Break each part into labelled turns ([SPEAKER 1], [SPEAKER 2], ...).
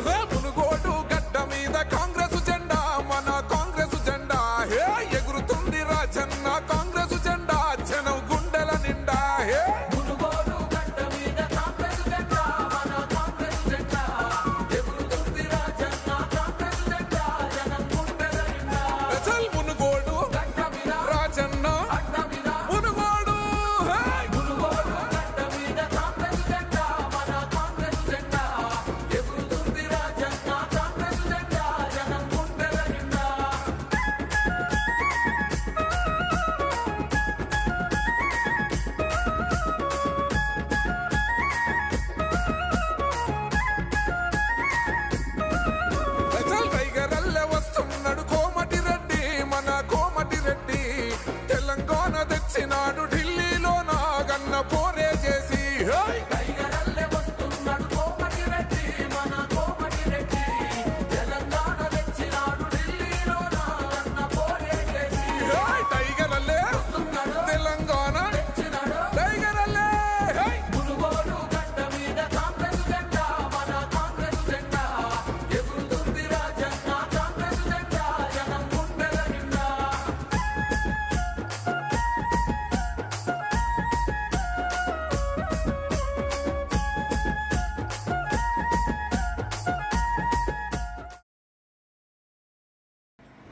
[SPEAKER 1] Whoop.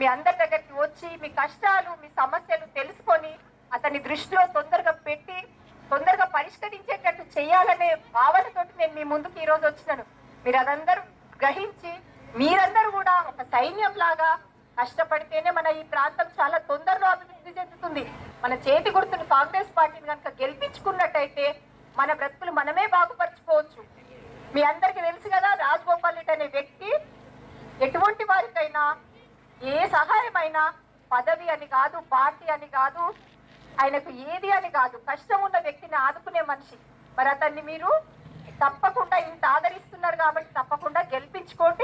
[SPEAKER 2] మీ అందరి దగ్గరికి వచ్చి మీ కష్టాలు మీ సమస్యలు తెలుసుకొని అతని దృష్టిలో తొందరగా పెట్టి తొందరగా పరిష్కరించేటట్టు చేయాలనే భావనతోటి నేను మీ ముందుకు ఈరోజు వచ్చినాను. మీరు అదందరూ గ్రహించి మీరందరూ కూడా ఒక సైన్యం లాగా కష్టపడితేనే మన ఈ ప్రాంతం చాలా తొందరలో అభివృద్ధి చెందుతుంది. మన చేతి గుర్తును కాంగ్రెస్ పార్టీని కనుక గెలిపించుకున్నట్టయితే మన బ్రతుకులు మనమే బాగుపరచుకోవచ్చు. మీ అందరికీ తెలుసు కదా రాజగోపాల్ రెడ్డి అనే వ్యక్తి ఎటువంటి వారికైనా ఏ సహాయమైనా పదవి అని కాదు పార్టీ అని కాదు ఆయనకు ఏది అని కాదు కష్టం ఉన్న వ్యక్తిని ఆదుకునే మనిషి. మరి అతన్ని మీరు తప్పకుండా ఇంత ఆదరిస్తున్నారు కాబట్టి తప్పకుండా గెలిపించుకోండి.